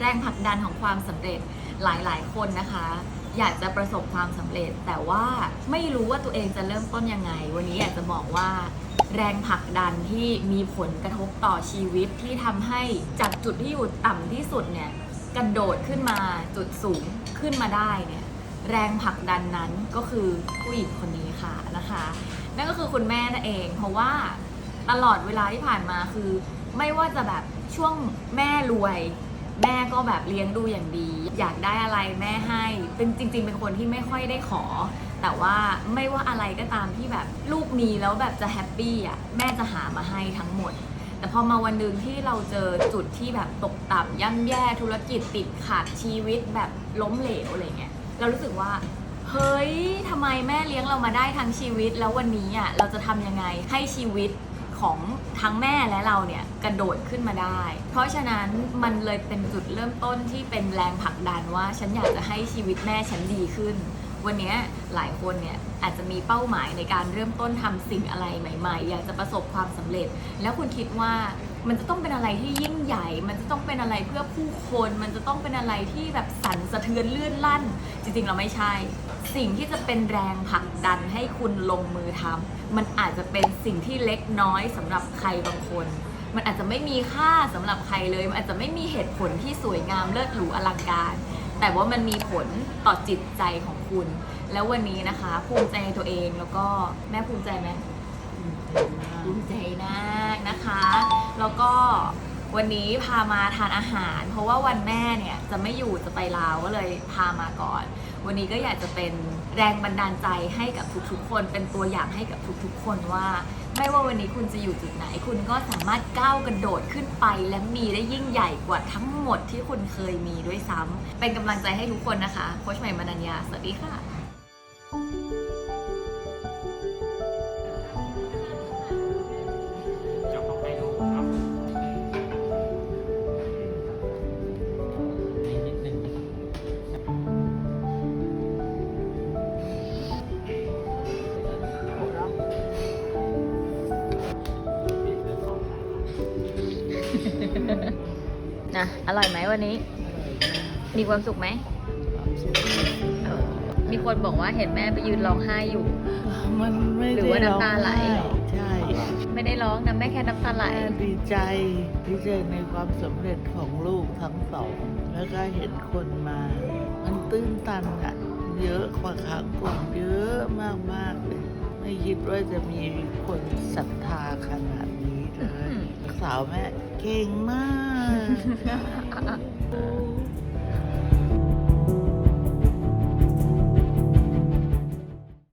แรงผลักดันของความสำเร็จหลายๆ คนนะคะ อยากจะประสบความสำเร็จ แต่ว่าไม่รู้ว่าตัวเองจะเริ่มต้นยังไง วันนี้อยากจะบอกว่าแรงผลักดันที่มีผลกระทบต่อชีวิตที่ทำให้จากจุดที่อยู่ต่ำที่สุดเนี่ยกระโดดขึ้นมาจุดสูงขึ้นมาได้เนี่ยแรงผลักดันนั้นก็คือผู้หญิงคนนี้ค่ะนะคะ นั่นก็คือคุณแม่นั่นเอง เพราะว่าตลอดเวลาที่ผ่านมาคือ ไม่ว่าจะแบบช่วงแม่รวย แม่ก็แบบเลี้ยงดูอย่างดี อยากได้อะไรแม่ให้ เป็นจริง ๆ เป็นคนที่ไม่ค่อยได้ขอ แต่ว่าไม่ว่าอะไรก็ตามที่แบบลูกมีแล้วแบบจะแฮปปี้อะแม่จะหามาให้ทั้งหมด แต่พอมาวันหนึ่งที่เราเจอจุดที่แบบตกต่ำย่ำแย่ธุรกิจติดขัดชีวิตแบบล้มเหลวอะไรเงี้ยเรารู้สึกว่าเฮ้ยทำไมแม่เลี้ยงเรามาได้ทั้งชีวิตแล้ววันนี้อะเราจะทำยังไงให้ชีวิต ของทั้งแม่และเราเนี่ยกระโดดขึ้นมาได้ เพราะฉะนั้นมันเลยเป็นจุดเริ่มต้นที่เป็นแรงผลักดันว่าฉันอยากจะให้ชีวิตแม่ฉันดีขึ้น วันนี้หลายคนเนี่ยอาจจะมีเป้าหมายในการเริ่มต้นทำสิ่งอะไรใหม่ ๆ อยากจะประสบความสำเร็จ แล้วคุณคิดว่ามันจะต้องเป็นอะไรที่ยิ่งใหญ่ มันจะต้องเป็นอะไรเพื่อผู้คน มันจะต้องเป็นอะไรที่แบบสั่นสะเทือนเลื่อนลั่น จริงๆเราไม่ใช่ สิ่งที่จะเป็นแรงผลักดันให้คุณลงมือทำมันอาจจะเป็นสิ่งที่เล็กน้อยสำหรับใครบางคน มันอาจจะไม่มีค่าสำหรับใครเลย มันอาจจะไม่มีเหตุผลที่สวยงามเลิศหรูอลังการ แต่ว่ามันมีผลต่อจิตใจของคุณ แล้ววันนี้นะคะ ภูมิใจในตัวเองแล้วก็แม่ภูมิใจไหมภูมิใจมากนะคะ แล้วก็ วันนี้พามาทานอาหาร เพราะว่าวันแม่เนี่ยจะไม่อยู่จะไปลาวก็เลยพามาก่อน วันนี้ก็อยากจะเป็นแรงบันดาลใจให้กับทุกๆ คน เป็นตัวอย่างให้กับทุกๆ คนว่า ไม่ว่าวันนี้คุณจะอยู่จุดไหน คุณก็สามารถก้าวกระโดดขึ้นไป และมีได้ยิ่งใหญ่กว่าทั้งหมดที่คุณเคยมีด้วยซ้ำเป็นกำลังใจให้ทุกคนนะคะโค้ชใหม่มานัญญาสวัสดีค่ะ นะอร่อยไหมวันนี้ มีความสุขไหมเออมีคนบอกว่าเห็นแม่ไปยืนร้องไห้อยู่ มันไม่หรือได้ว่าน้ำตาไหลร้องไใช่ ไม่ได้ร้องนะแม่แค่น้ำตาไหลแม่ดีใจดีใจในความสำเร็จของลูกทั้งสอง แล้วก็เห็นคนมา มันตื้นตันอะเยอะกว่าครั้งก่อนเยอะมากๆเลย ไม่คิดว่าจะมีคนศรัทธา สาวแม่เก่งมาก